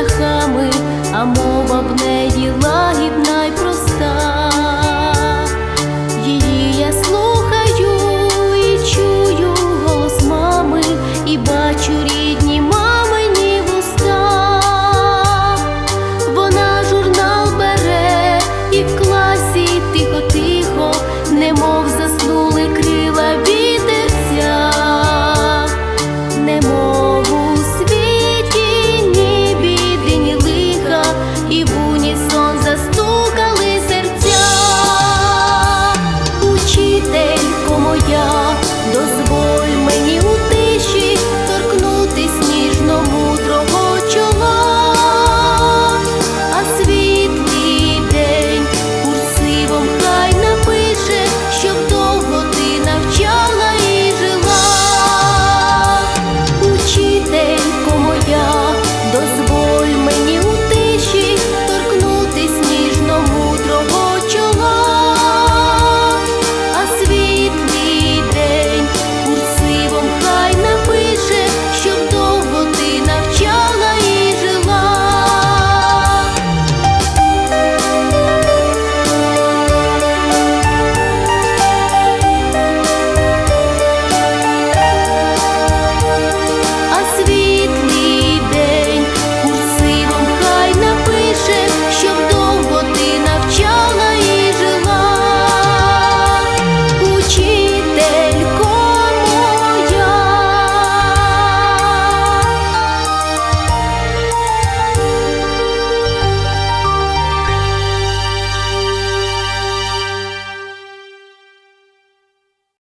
шляхами, а мова б неї. 여여